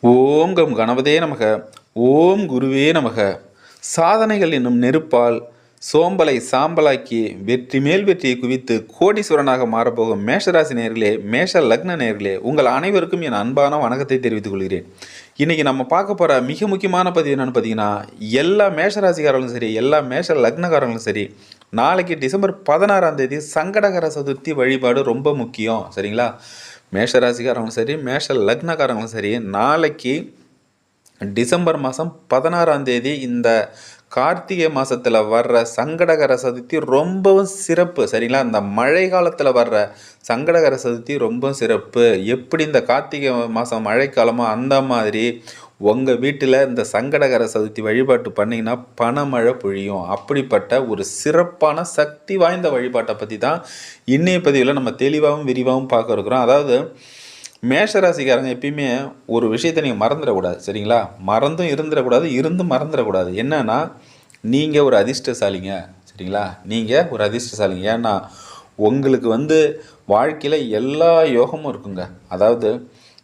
ஓம் come கணவதே நமக. ஓம் குருவே நமக. சாதனைகள் என்னும் நெருப்பால் சோம்பலை சாம்பலாக்கி வெற்றி மேல் வெற்றியை குவித்து கோடீஸ்வரனாக மாறப்போகும் மேஷராசி நேர்களே மேஷ லக்ன நேர்களே உங்கள் அனைவருக்கும் என் அன்பான வணக்கத்தை தெரிவித்துக் கொள்கிறேன். இன்றைக்கி நம்ம பார்க்க போகிற மிக முக்கியமான பதிவு என்னென்னு பார்த்தீங்கன்னா எல்லா மேஷராசிக்காரங்களும் சரி எல்லா மேஷ லக்னக்காரங்களும் சரி நாளைக்கு டிசம்பர் பதினாறாம் தேதி சங்கடகர சதுர்த்தி வழிபாடு ரொம்ப முக்கியம் சரிங்களா? மேஷ ராசிக்காரங்களும் சரி மேஷ லக்னக்காரங்களும் சரி நாளைக்கு டிசம்பர் மாதம் பதினாறாம் தேதி இந்த கார்த்திகை மாதத்தில் வர்ற சங்கடகர சதுர்த்தி ரொம்பவும் சிறப்பு சரிங்களா? இந்த மழை காலத்தில் வர்ற சங்கடகர சதுர்த்தி ரொம்ப சிறப்பு. எப்படி இந்த கார்த்திகை மாதம் மழைக்காலமோ அந்த மாதிரி உங்கள் வீட்டில் இந்த சங்கடகர சதுர்த்தி வழிபாட்டு பண்ணிங்கன்னா பணமழை பொழியும். அப்படிப்பட்ட ஒரு சிறப்பான சக்தி வாய்ந்த வழிபாட்டை பற்றி தான் இன்றைய பதிவில் நம்ம தெளிவாகவும் விரிவாகவும் பார்க்க இருக்கிறோம். அதாவது மேஷராசிக்காரங்க எப்பயுமே ஒரு விஷயத்தை நீங்கள் மறந்துடக்கூடாது சரிங்களா? மறந்தும் இருந்துடக்கூடாது இருந்தும் மறந்துடக்கூடாது. என்னன்னா நீங்கள் ஒரு அதிர்ஷ்டசாலிங்க சரிங்களா? நீங்கள் ஒரு அதிர்ஷ்டசாலிங்க. ஏன்னா உங்களுக்கு வந்து வாழ்க்கையில் எல்லா யோகமும் இருக்குங்க. அதாவது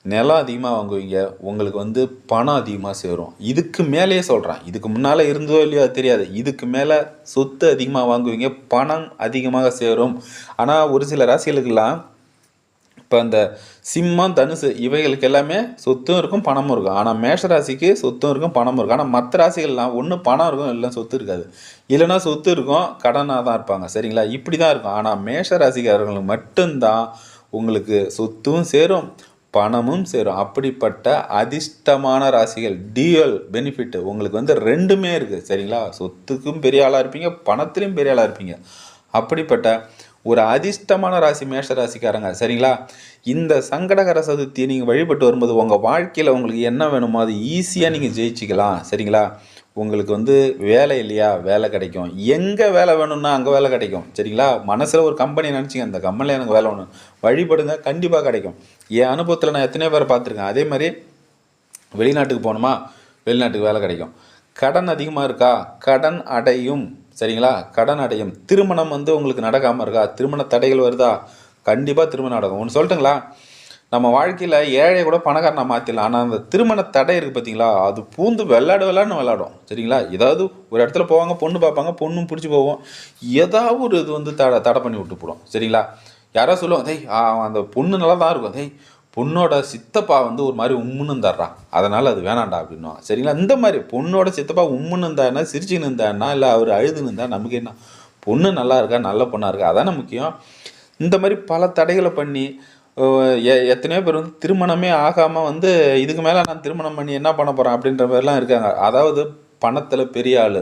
நிலம் அதிகமாக வாங்குவீங்க உங்களுக்கு வந்து பணம் அதிகமாக சேரும். இதுக்கு மேலேயே சொல்கிறேன் இதுக்கு முன்னால் இருந்ததோ இல்லையோ தெரியாது. இதுக்கு மேலே சொத்து அதிகமாக வாங்குவீங்க பணம் அதிகமாக சேரும். ஆனால் ஒரு சில ராசிகளுக்கெல்லாம் இப்போ அந்த சிம்மம் தனுசு இவைகளுக்கு எல்லாமே சொத்தும் இருக்கும் பணமும் இருக்கும். ஆனால் மேஷ ராசிக்கு சொத்தும் இருக்கும் பணமும் இருக்கும். ஆனால் மற்ற ராசிகள்லாம் ஒன்று பணம் இருக்கும் இல்லை சொத்து இருக்காது. இல்லைன்னா சொத்து இருக்கும் கடனாக தான் இருப்பாங்க. சரிங்களா? இப்படி தான் இருக்கும். ஆனால் மேஷ ராசிக்காரர்களுக்கு மட்டும்தான் உங்களுக்கு சொத்தும் சேரும். பணமும் சேரும். அப்படிப்பட்ட அதிர்ஷ்டமான ராசிகள் டியூஎல் பெனிஃபிட் உங்களுக்கு வந்து ரெண்டுமே இருக்குது சரிங்களா? சொத்துக்கும் பெரிய ஆளாக இருப்பீங்க பணத்துலேயும் பெரிய ஆளாக இருப்பீங்க. அப்படிப்பட்ட ஒரு அதிர்ஷ்டமான ராசி மேஷ ராசிக்காரங்க சரிங்களா? இந்த சங்கடகர சதுர்த்தியை நீங்கள் வழிபட்டு வரும்போது உங்கள் வாழ்க்கையில் உங்களுக்கு என்ன வேணுமோ அது ஈஸியாக நீங்கள் ஜெயிச்சிக்கலாம். சரிங்களா? உங்களுக்கு வந்து வேலை இல்லையா? வேலை கிடைக்கும். எங்கே வேலை வேணும்னா அங்கே வேலை கிடைக்கும். சரிங்களா? மனசில் ஒரு கம்பெனி நினச்சிங்க அந்த கம்பெனியில் எனக்கு வேலை வேணும் வழிபடுங்க கண்டிப்பாக கிடைக்கும். என் அனுபவத்தில் நான் எத்தனையோ பேரை பார்த்துருக்கேன். அதே மாதிரி வெளிநாட்டுக்கு போகணுமா? வெளிநாட்டுக்கு வேலை கிடைக்கும். கடன் அதிகமாக இருக்கா? கடன் அடையும். சரிங்களா? கடன் அடையும். திருமணம் வந்து உங்களுக்கு நடக்காமல் இருக்கா? திருமண தடைகள் வருதா? கண்டிப்பாக திருமணம் நடக்கும். ஒன்று சொல்லட்டுங்களா? நம்ம வாழ்க்கையில் ஏழை கூட பணக்காரனை மாற்றிடலாம் ஆனால் அந்த திருமண தடை இருக்குது பார்த்தீங்களா அது பூந்து விளாட விளையாடுன்னு விளாடும் சரிங்களா? ஏதாவது ஒரு இடத்துல போவாங்க பொண்ணு பார்ப்பாங்க பொண்ணும் பிடிச்சி போவோம் ஏதாவது ஒரு இது வந்து தடை தடை பண்ணி விட்டு போடும். சரிங்களா? யாரோ சொல்லுவாங்க டேய் அந்த பொண்ணு நல்லா தான் இருக்கும். டேய் பொண்ணோட சித்தப்பா வந்து ஒரு மாதிரி உம்முன்னு தர்றான் அதனால் அது வேணாண்டா அப்படின்னுவான் சரிங்களா? இந்த மாதிரி பொண்ணோட சித்தப்பா உம்முன்னு இருந்தாருன்னா சிரிச்சுன்னு இருந்தாருன்னா இல்லை அவர் அழுதுன்னு இருந்தால் நமக்கு என்ன? பொண்ணு நல்லா இருக்கா? நல்ல பொண்ணாக இருக்கா? அதானே முக்கியம். இந்த மாதிரி பல தடைகளை பண்ணி எ எத்தனையோ பேர் வந்து திருமணமே ஆகாமல் வந்து இதுக்கு மேலே நான் திருமணம் பண்ணி என்ன பண்ண போகிறேன் அப்படின்ற மாதிரிலாம் இருக்காங்க. அதாவது பணத்தில் பெரிய ஆள்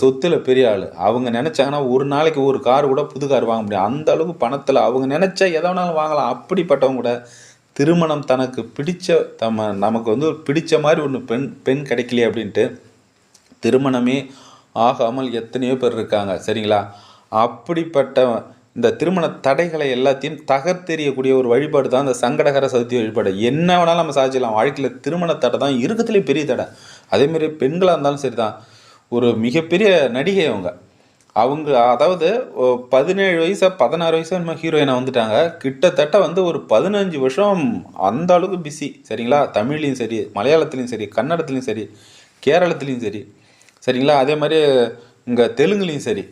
சொத்தில் பெரிய ஆள். அவங்க நினச்சாங்கன்னா ஒரு நாளைக்கு ஒரு கார் கூட புது கார் வாங்க முடியும் அந்த அளவுக்கு பணத்தில் அவங்க நினச்சா எதை வேணாலும் வாங்கலாம். அப்படிப்பட்டவங்க கூட திருமணம் தனக்கு பிடிச்ச தம்ம நமக்கு வந்து பிடித்த பிடிச்ச மாதிரி ஒன்று பெண் பெண் கிடைக்கலையே அப்படின்ட்டு திருமணமே ஆகாமல் எத்தனையோ பேர் இருக்காங்க. சரிங்களா? அப்படிப்பட்ட இந்த திருமண தடைகளை எல்லாத்தையும் தகர்த்தெறியக்கூடிய ஒரு வழிபாடு தான் இந்த சங்கடகர சதுர்த்தி வழிபாடு. என்ன வேணாலும் நம்ம சாதிச்சிடலாம் வாழ்க்கையில் திருமண தடை தான். இருக்கிறதுலே பெரிய தடை. அதேமாரி பெண்களாக இருந்தாலும் சரி தான் ஒரு மிகப்பெரிய நடிகை அவங்க. அவங்க அதாவது பதினேழு வயசாக பதினாறு வயசாக நம்ம ஹீரோயினாக வந்துட்டாங்க. கிட்டத்தட்ட வந்து ஒரு பதினஞ்சு வருஷம் அந்த அளவுக்கு பிஸி சரிங்களா? தமிழ்லையும் சரி மலையாளத்துலேயும் சரி கன்னடத்துலேயும் சரி கேரளத்துலேயும் சரி சரிங்களா? அதே மாதிரி இங்கே தெலுங்குலேயும் சரி.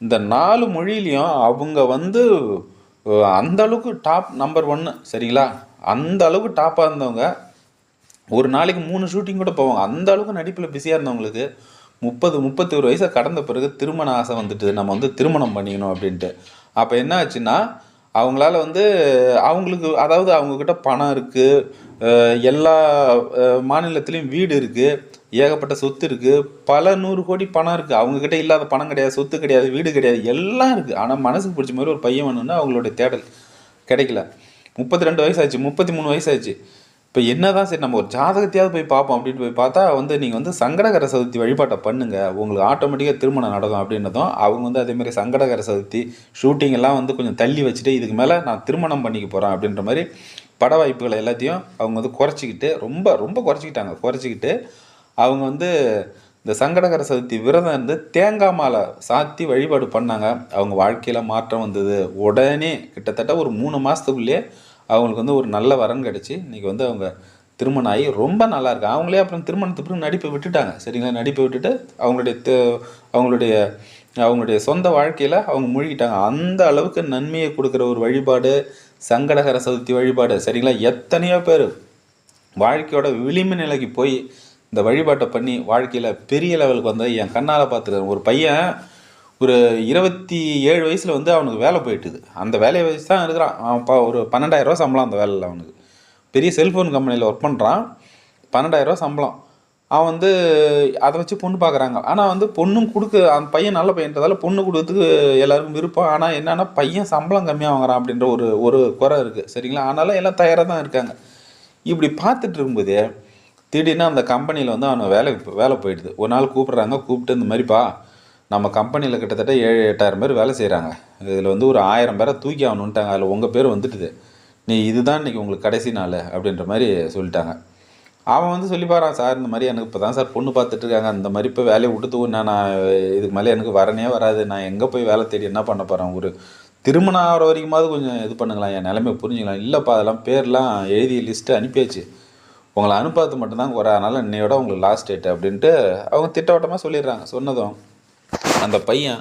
இந்த நாலு மொழியிலையும் அவங்க வந்து அந்த அளவுக்கு டாப் நம்பர் ஒன்று சரிங்களா? அந்த அளவுக்கு டாப்பாக இருந்தவங்க. ஒரு நாளைக்கு மூணு ஷூட்டிங் கூட போவாங்க. அந்த அளவுக்கு நடிப்பில் பிஸியாக இருந்தவங்களுக்கு முப்பது முப்பத்தி ஒரு வயசை கடந்த பிறகு திருமண ஆசை வந்துட்டு நம்ம வந்து திருமணம் பண்ணிக்கணும் அப்படின்ட்டு. அப்போ என்ன ஆச்சுன்னா அவங்களால வந்து அவங்களுக்கு அதாவது அவங்கக்கிட்ட பணம் இருக்குது எல்லா மாநிலத்துலேயும் வீடு இருக்குது ஏகப்பட்ட சொத்து இருக்குது பல நூறு கோடி பணம் இருக்குது அவங்கக்கிட்ட இல்லாத பணம் கிடையாது சொத்து கிடையாது வீடு கிடையாது எல்லாம் இருக்குது ஆனால் மனசுக்கு பிடிச்ச மாதிரி ஒரு பையன் வேணும்னா அவங்களுடைய தேடல் கிடைக்கல. முப்பத்தி ரெண்டு வயசாச்சு முப்பத்தி மூணு வயசாச்சு இப்போ என்ன தான் சரி நம்ம ஒரு ஜாதகத்தையாவது போய் பார்ப்போம் அப்படின்னு போய் பார்த்தா வந்து நீங்கள் வந்து சங்கடகர சதுர்த்தி வழிபாட்டை பண்ணுங்கள் உங்களுக்கு ஆட்டோமேட்டிக்காக திருமணம் நடக்கும் அப்படின்னதும் அவங்க வந்து அதேமாதிரி சங்கடகர சதுர்த்தி ஷூட்டிங் எல்லாம் வந்து கொஞ்சம் தள்ளி வச்சுட்டு இதுக்கு மேலே நான் திருமணம் பண்ணிக்க போகிறேன் அப்படின்ற மாதிரி பட வாய்ப்புகளை எல்லாத்தையும் அவங்க வந்து குறைச்சிக்கிட்டு ரொம்ப ரொம்ப குறைச்சிக்கிட்டாங்க. குறைச்சிக்கிட்டு அவங்க வந்து இந்த சங்கடகர சதுர்த்தி விரதம் இருந்து தேங்காய் மாலை சாத்தி வழிபாடு பண்ணாங்க. அவங்க வாழ்க்கையில் மாற்றம் வந்தது. உடனே கிட்டத்தட்ட ஒரு மூணு மாதத்துக்குள்ளேயே அவங்களுக்கு வந்து ஒரு நல்ல வரன் கிடச்சி இன்றைக்கி வந்து அவங்க திருமணம் ஆகி ரொம்ப நல்லா இருக்கு? அவங்களே அப்புறம் திருமணத்துக்கு பிறகு நடிப்பை விட்டுட்டாங்க. சரிங்களா? நடிப்பை விட்டுட்டு அவங்களுடைய அவங்களுடைய அவங்களுடைய சொந்த வாழ்க்கையில் அவங்க மூழ்கிட்டாங்க. அந்த அளவுக்கு நன்மையை கொடுக்குற ஒரு வழிபாடு சங்கடகர சதுர்த்தி வழிபாடு சரிங்களா? எத்தனையோ பேர் வாழ்க்கையோட விளிம்பு நிலைக்கு போய் இந்த வழிபாட்டை பண்ணி வாழ்க்கையில் பெரிய லெவலுக்கு வந்தால் என் கண்ணால் பார்த்துருக்கேன் ஒரு பையன் ஒரு இருபத்தி ஏழு வயசில் வந்து அவனுக்கு வேலை போயிட்டுது. அந்த வேலையை வச்சு தான் இருக்கிறான். அவன் இப்போ ஒரு பன்னெண்டாயிரரூவா சம்பளம் அந்த வேலையில் அவனுக்கு. பெரிய செல்ஃபோன் கம்பெனியில் ஒர்க் பண்ணுறான் பன்னெண்டாயிரரூவா சம்பளம். அவன் வந்து அதை வச்சு பொண்ணு பார்க்குறாங்க. ஆனால் வந்து பொண்ணும் கொடுக்க அந்த பையன் நல்ல பையன்றதால பொண்ணு கொடுக்கறதுக்கு எல்லாருக்கும் விருப்பம். ஆனால் என்னென்னா பையன் சம்பளம் கம்மியாக வாங்குறான் அப்படின்ற ஒரு ஒரு குறை இருக்குது சரிங்களா? ஆனாலும் எல்லாம் தயாராக தான் இருக்காங்க. இப்படி பார்த்துட்டு இருக்கும்போதே திடீர்னு அந்த கம்பெனியில் வந்து அவனுக்கு வேலை வேலை போயிடுது. ஒரு நாள் கூப்பிட்றாங்க கூப்பிட்டு இந்த மாதிரிப்பா நம்ம கம்பெனியில் கிட்டத்தட்ட ஏழு எட்டாயிரம் பேர் வேலை செய்கிறாங்க இதில் வந்து ஒரு ஆயிரம் பேரை தூக்கி ஆகணுன்ட்டாங்க அதில் உங்கள் பேர் வந்துட்டுது. நீ இதுதான் இன்னைக்கு உங்களுக்கு கடைசி நாள் அப்படின்ற மாதிரி சொல்லிட்டாங்க. அவன் வந்து சொல்லி பாறான் சார் இந்த மாதிரி எனக்கு இப்போ தான் சார் பொண்ணு பார்த்துட்ருக்காங்க அந்த மாதிரி இப்போ வேலையை விட்டு நான் நான் இதுக்கு மேலே எனக்கு வரனே வராது. நான் எங்கே போய் வேலை தேடி என்ன பண்ண போகிறேன் ஒரு திருமணம் ஆகிற வரைக்குமாவது கொஞ்சம் இது பண்ணுங்களேன். என் நிலைமை புரிஞ்சுக்கலாம். இல்லைப்பா அதெல்லாம் பேர்லாம் எழுதி லிஸ்ட்டு அனுப்பியாச்சு. உங்களை அனுப்பாது மட்டும்தான் குறை. அதனால் இன்னையோட உங்களுக்கு லாஸ்ட் டேட் அப்படின்ட்டு அவங்க திட்டவட்டமாக சொல்லிடுறாங்க. சொன்னதும் அந்த பையன்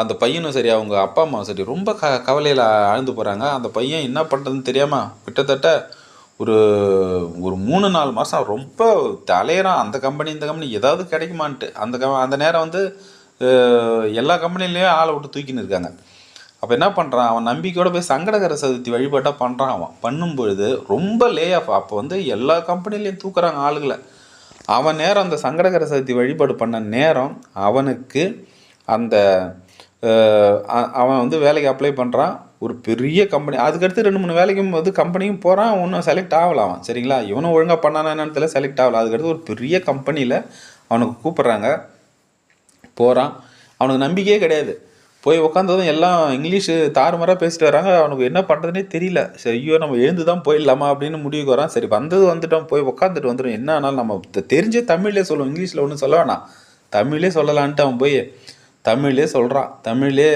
அந்த பையனும் சரி அவங்க அப்பா அம்மாவும் சரி ரொம்ப க கவலையில் ஆழ்ந்து போகிறாங்க அந்த பையன் என்ன பண்ணுறதுன்னு தெரியாமல் கிட்டத்தட்ட ஒரு ஒரு மூணு நாலு மாதம் ரொம்ப தலையிறான் அந்த கம்பெனி இந்த கம்பெனி ஏதாவது கிடைக்குமான்ட்டு. அந்த க அந்த நேரம் வந்து எல்லா கம்பெனிலையும் ஆளை விட்டு தூக்கின்னு இருக்காங்க. அப்போ என்ன பண்ணுறான் அவன் நம்பிக்கையோட போய் சங்கடகர சதுர்த்தி வழிபாட்டாக பண்ணுறான் அவன். பண்ணும்பொழுது ரொம்ப லே ஆஃப் அப்போ வந்து எல்லா கம்பெனிலையும் தூக்குறாங்க ஆளுகளை அவன் நேரம் அந்த சங்கடகர சதுர்த்தி வழிபாடு பண்ண நேரம் அவனுக்கு அந்த அவன் வந்து வேலைக்கு அப்ளை பண்ணுறான் ஒரு பெரிய கம்பெனி அதுக்கடுத்து ரெண்டு மூணு வேலைக்கும் வந்து கம்பெனியும் போகிறான் ஒன்றும் செலக்ட் ஆகலாம் அவன். சரிங்களா? இவனும் ஒழுங்காக பண்ணானா என்னன்னு தெரியல செலக்ட் ஆகலாம் அதுக்கடுத்து ஒரு பெரிய கம்பெனியில் அவனுக்கு கூப்பிட்றாங்க. போகிறான் அவனுக்கு நம்பிக்கையே கிடையாது. போய் உட்காந்ததும் எல்லாம் இங்கிலீஷு தாறுமாறாக பேசிட்டு வராங்க. அவனுக்கு என்ன பண்ணுறதுனே தெரியல. சரி ஐயோ நம்ம எழுந்து தான் போயிடலாமா அப்படின்னு முடிவுக்கு வரான். சரி வந்தது வந்துட்டோம். போய் உட்காந்துட்டு வந்துடும் என்ன ஆனாலும் நம்ம தெ- தெரிஞ்சே தமிழ்லேயே சொல்லுவோம். இங்கிலீஷில் ஒன்றும் சொல்ல வேணாம். தமிழ்லே சொல்லலான்ட்டு அவன் போய் தமிழ்லே சொல்கிறான் தமிழ்லே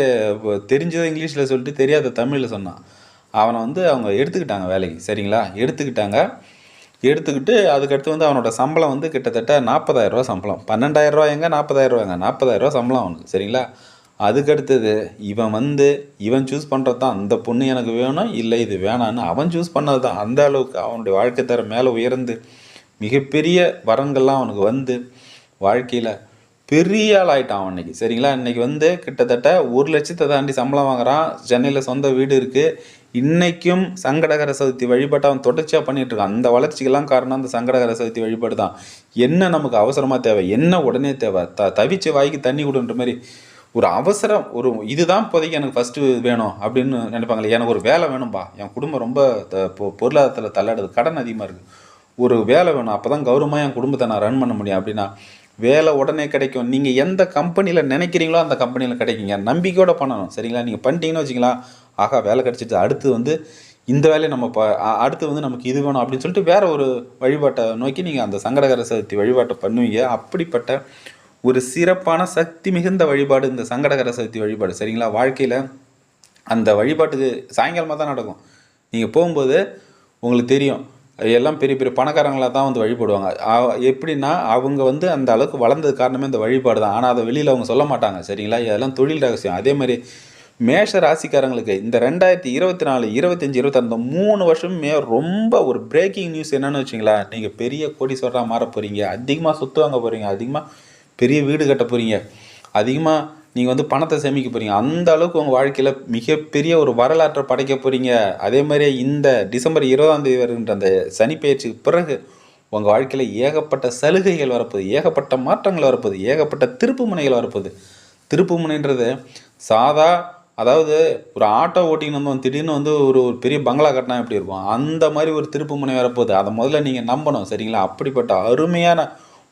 தெரிஞ்சதை இங்கிலீஷில் சொல்லிட்டு தெரியாத தமிழில் சொன்னான். அவனை வந்து அவங்க எடுத்துக்கிட்டாங்க வேலைக்கு. சரிங்களா? எடுத்துக்கிட்டாங்க. எடுத்துக்கிட்டு அதுக்கடுத்து வந்து அவனோட சம்பளம் வந்து கிட்டத்தட்ட நாற்பதாயிரரூவா சம்பளம். பன்னெண்டாயிரரூவா எங்க? நாற்பதாயிரரூவாங்க நாற்பதாயிரரூவா சம்பளம் அவனுக்கு. சரிங்களா? அதுக்கடுத்தது இவன் வந்து இவன் சூஸ் பண்ணுறது தான் அந்த பொண்ணு எனக்கு வேணும் இல்லை இது வேணான்னு அவன் சூஸ் பண்ணது தான் அந்த அளவுக்கு அவனுடைய வாழ்க்கை தர மேலே உயர்ந்து மிகப்பெரிய வரன்கள்லாம் அவனுக்கு வந்து வாழ்க்கையில் பெரிய ஆள் ஆகிட்டான் அவன் சரிங்களா? இன்னைக்கு வந்து கிட்டத்தட்ட ஒரு லட்சத்தை தாண்டி சம்பளம் வாங்குறான். சென்னையில் சொந்த வீடு இருக்குது இன்றைக்கும் சங்கடகர சதுர்த்தி வழிபாட்டை அவன் தொடர்ச்சியாக பண்ணிகிட்ருக்கான் அந்த வளர்ச்சிக்கெல்லாம் காரணம் அந்த சங்கடகர சதுர்த்தி வழிபாடு தான் என்ன நமக்கு அவசரமாக தேவை? என்ன உடனே தேவை? த தவிச்சு வாய்க்கு தண்ணி கொடுன்ற மாதிரி ஒரு அவசரம் ஒரு இதுதான் இப்போதைக்கு எனக்கு ஃபஸ்ட்டு வேணும் அப்படின்னு நினைப்பாங்களே எனக்கு ஒரு வேலை வேணும்பா. என் குடும்பம் ரொம்ப த- பொ- பொருளாதாரத்தில் தள்ளாடுது கடன் அதிகமாக இருக்குது ஒரு வேலை வேணும் அப்போ தான் கௌரவமாக என் குடும்பத்தை நான் ரன் பண்ண முடியும் அப்படின்னா வேலை உடனே கிடைக்கும். நீங்கள் எந்த கம்பெனியில் நினைக்கிறீங்களோ அந்த கம்பெனியில் கிடைக்குங்க. நம்பிக்கையோட பண்ணணும். சரிங்களா? நீங்கள் பண்ணிட்டீங்கன்னு வச்சிங்களா ஆகா வேலை கிடைச்சிட்டு அடுத்து வந்து இந்த வேலையை நம்ம ப அடுத்து வந்து நமக்கு இது வேணும் அப்படின்னு சொல்லிட்டு வேற ஒரு வழிபாட்டை நோக்கி நீங்கள் அந்த சங்கடகர சதுர்த்தி வழிபாட்டை பண்ணுவீங்க. அப்படிப்பட்ட ஒரு சிறப்பான சக்தி மிகுந்த வழிபாடு இந்த சங்கடகர சக்தி வழிபாடு சரிங்களா? வாழ்க்கையில் அந்த வழிபாட்டுக்கு சாயங்காலமாக தான் நடக்கும். நீங்கள் போகும்போது உங்களுக்கு தெரியும். எல்லாம் பெரிய பெரிய பணக்காரங்களாக தான் வந்து வழிபடுவாங்க. எப்படின்னா அவங்க வந்து அந்த அளவுக்கு வளர்ந்தது காரணமே இந்த வழிபாடு தான். ஆனால் அதை வெளியில் அவங்க சொல்ல மாட்டாங்க சரிங்களா? இதெல்லாம் தொழில் ரகசியம். அதே மாதிரி மேஷ ராசிக்காரங்களுக்கு இந்த ரெண்டாயிரத்தி இருபத்தி நாலு இருபத்தஞ்சி இருபத்தாறு மூணு வருஷமே ரொம்ப ஒரு பிரேக்கிங் நியூஸ் என்னென்னு வச்சிங்களா நீங்கள் பெரிய கோடி சொல்கிறா மாற போகிறீங்க அதிகமாக சொத்து வாங்க போகிறீங்க அதிகமாக பெரிய வீடு கட்ட போகிறீங்க அதிகமாக நீங்கள் வந்து பணத்தை சேமிக்க போகிறீங்க அந்த அளவுக்கு உங்கள் வாழ்க்கையில் மிகப்பெரிய ஒரு வரலாற்றை படைக்க போகிறீங்க அதே மாதிரியே இந்த டிசம்பர் இருபதாம் தேதி வருகின்ற அந்த சனி பயிற்சிக்கு பிறகு உங்கள் வாழ்க்கையில் ஏகப்பட்ட சலுகைகள் வரப்போகுது. ஏகப்பட்ட மாற்றங்கள் வரப்போகுது. ஏகப்பட்ட திருப்பு முனைகள் வரப்போகுது. திருப்பு முனைன்றது சாதா அதாவது ஒரு ஆட்டோ ஓட்டின்னு வந்தோம். திடீர்னு வந்து ஒரு ஒரு பெரிய பங்களா கட்டினா எப்படி இருக்கும்? அந்த மாதிரி ஒரு திருப்பு முனை வரப்போகுது. அதை முதல்ல நீங்கள் நம்பணும். சரிங்களா? அப்படிப்பட்ட அருமையான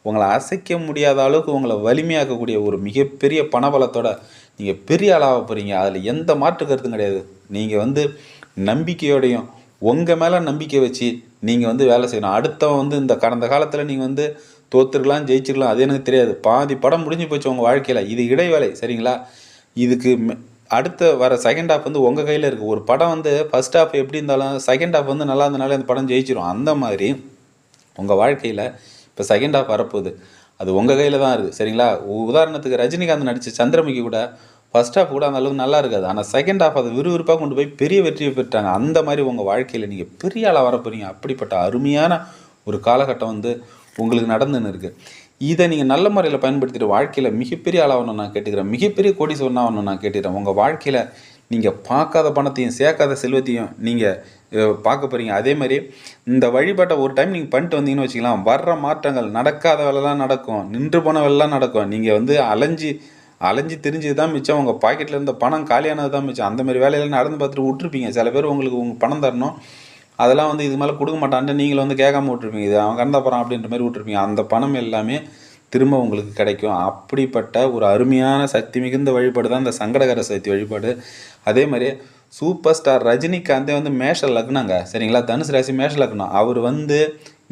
உங்களை அசைக்க முடியாத அளவுக்கு உங்களை வலிமையாக்கக்கூடிய ஒரு மிகப்பெரிய பணபலத்தோட நீங்கள் பெரிய ஆளாக போகிறீங்க அதில் எந்த மாற்று கருத்தும் கிடையாது. நீங்கள் வந்து நம்பிக்கையோடையும் உங்கள் மேலே நம்பிக்கை வச்சு நீங்கள் வந்து வேலை செய்யணும். அடுத்தவன் வந்து இந்த கடந்த காலத்தில் நீங்கள் வந்து தோத்துருக்கலாம் ஜெயிச்சிருக்கலாம் அது எனக்கு தெரியாது. பாதி படம் முடிஞ்சு போச்சு உங்கள் வாழ்க்கையில். இது இடைவேளை சரிங்களா? இதுக்கு மெ- அடுத்த வர செகண்ட் ஹாஃப் வந்து உங்கள் கையில் இருக்குது ஒரு படம் வந்து ஃபஸ்ட் ஹாஃப் எப்படி இருந்தாலும் செகண்ட் ஹாஃப் வந்து நல்லா இருந்தனாலே அந்த படம் ஜெயிச்சிரும். அந்த மாதிரி உங்கள் வாழ்க்கையில் இப்போ செகண்ட் ஹாஃப் வரப்போகுது. அது உங்கள் கையில் தான் இருக்குது சரிங்களா? உதாரணத்துக்கு ரஜினிகாந்த் நடித்த சந்திரமுகி கூட ஃபர்ஸ்ட் ஹாஃப் கூட அந்த அளவுக்கு நல்லா இருக்காது. ஆனால் செகண்ட் ஹாஃப் அதை விறுவிறுப்பாக கொண்டு போய் பெரிய வெற்றியை பெற்றாங்க. அந்த மாதிரி உங்கள் வாழ்க்கையில் நீங்கள் பெரிய ஆளாக வர போகிறீங்க அப்படிப்பட்ட அருமையான ஒரு காலகட்டம் வந்து உங்களுக்கு நடந்துன்னு இருக்குது இதை நீங்கள் நல்ல முறையில் பயன்படுத்திட்டு வாழ்க்கையில் மிகப்பெரிய ஆளாகணும் நான் கேட்டுக்கிறேன். மிகப்பெரிய கோடி சொன்னாகணும் நான் கேட்டுக்கிறேன். உங்கள் வாழ்க்கையில் நீங்கள் பார்க்காத பணத்தையும் சேர்க்காத செல்வத்தையும் நீங்கள் பார்க்க போகிறீங்க அதே மாதிரி இந்த வழிபாட்டை ஒரு டைம் நீங்கள் பண்ணிட்டு வந்தீங்கன்னு வச்சுக்கலாம். வர்ற மாற்றங்கள் நடக்காத வேலைலாம் நடக்கும். நின்று போன வேலைலாம் நடக்கும். நீங்கள் வந்து அலைஞ்சு அலைஞ்சு தெரிஞ்சது தான் மிச்சம் உங்கள் பாக்கெட்டில் இருந்த பணம் காலியானது தான் மிச்சம். அந்த மாதிரி வேலையெல்லாம் நடந்து பார்த்துட்டு விட்டுருப்பீங்க. சில பேர் உங்களுக்கு உங்கள் பணம் தரணும். அதெல்லாம் வந்து இது மேலே கொடுக்க மாட்டான்ட்டு நீங்கள் வந்து கேட்காம விட்டுருப்பீங்க. இது அவன் கடந்த போகிறான் அப்படின்ற மாதிரி விட்டுருப்பீங்க. அந்த பணம் எல்லாமே திரும்ப உங்களுக்கு கிடைக்கும். அப்படிப்பட்ட ஒரு அருமையான சக்தி மிகுந்த வழிபாடு தான் இந்த சங்கடகர சக்தி வழிபாடு. அதே மாதிரி சூப்பர் ஸ்டார் ரஜினிகாந்தே வந்து மேஷ லக்னங்க. சரிங்களா? தனுசு ராசி மேஷ லக்னம். அவர் வந்து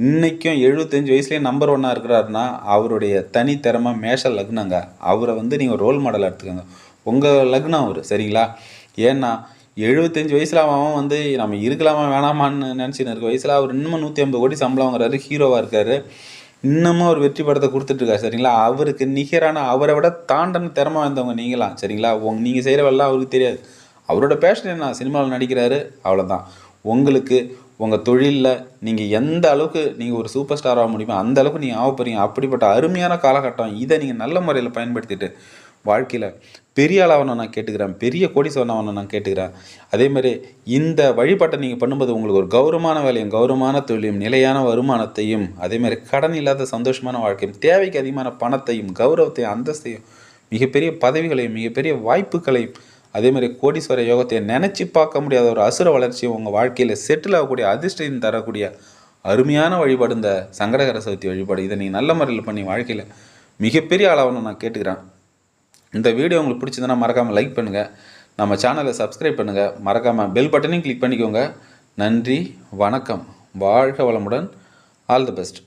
இன்றைக்கும் எழுபத்தஞ்சு வயசுலேயே நம்பர் ஒன்னாக இருக்கிறாருன்னா அவருடைய தனித்திறமை மேஷ லக்னங்க. அவரை வந்து நீங்கள் ரோல் மாடல் எடுத்துக்கோங்க. உங்கள் லக்னம் அவர். சரிங்களா? ஏன்னா எழுபத்தஞ்சு வயசில் அவன் வந்து நம்ம இருக்கலாமா வேணாமான்னு நினச்சின்னு இருக்க வயசில் அவர் இன்னமும் நூற்றி ஐம்பது கோடி சம்பளம் வாங்குறாரு ஹீரோவாக இருக்காரு. இன்னமும் அவர் வெற்றி படத்தை கொடுத்துட்ருக்காரு. சரிங்களா? அவருக்கு நிகரான அவரை விட தாண்டன திறமை வாய்ந்தவங்க நீங்களாம். சரிங்களா? உங்க நீங்கள் செய்கிற வேலை அவருக்கு தெரியாது. அவரோட பேஷன் என்ன? சினிமாவில் நடிக்கிறாரு அவ்வளோதான் உங்களுக்கு உங்கள் தொழிலில் நீங்கள் எந்த அளவுக்கு நீங்கள் ஒரு சூப்பர் ஸ்டார் ஆக முடியுமோ அந்த அளவுக்கு நீங்கள் ஆக போகிறீங்க அப்படிப்பட்ட அருமையான காலகட்டம். இதை நீங்கள் நல்ல முறையில் பயன்படுத்திட்டு வாழ்க்கையில் பெரிய ஆளாகணும் நான் கேட்டுக்கிறேன். பெரிய கோடீஸ்வரன் நான் கேட்டுக்கிறேன். அதேமாதிரி இந்த வழிபாட்டை நீங்கள் பண்ணும்போது உங்களுக்கு ஒரு கௌரவமான வேலையும் கௌரவமான தொழிலும் நிலையான வருமானத்தையும் அதேமாதிரி கடன் இல்லாத சந்தோஷமான வாழ்க்கையும் தேவைக்கு அதிகமான பணத்தையும் கௌரவத்தையும் அந்தஸ்தையும் மிகப்பெரிய பதவிகளையும் மிகப்பெரிய வாய்ப்புகளையும் அதே மாதிரி கோடீஸ்வர யோகத்தை நினச்சி பார்க்க முடியாத ஒரு அசுர வளர்ச்சியும் உங்கள் வாழ்க்கையில் செட்டில் ஆகக்கூடிய அதிர்ஷ்டம் தரக்கூடிய அருமையான வழிபாடு இந்த சங்கடகர சதுர்த்தி வழிபாடு. இதை நீங்கள் நல்ல முறையில் பண்ணி வாழ்க்கையில் மிகப்பெரிய ஆளாகணும் நான் கேட்டுக்கிறேன். இந்த வீடியோ உங்களுக்கு பிடிச்சதுன்னா மறக்காமல் லைக் பண்ணுங்கள் நம்ம சேனலை சப்ஸ்கிரைப் பண்ணுங்கள் மறக்காமல் பெல் பட்டனையும் கிளிக் பண்ணிக்கோங்க. நன்றி வணக்கம். வாழ்க வளமுடன். All the best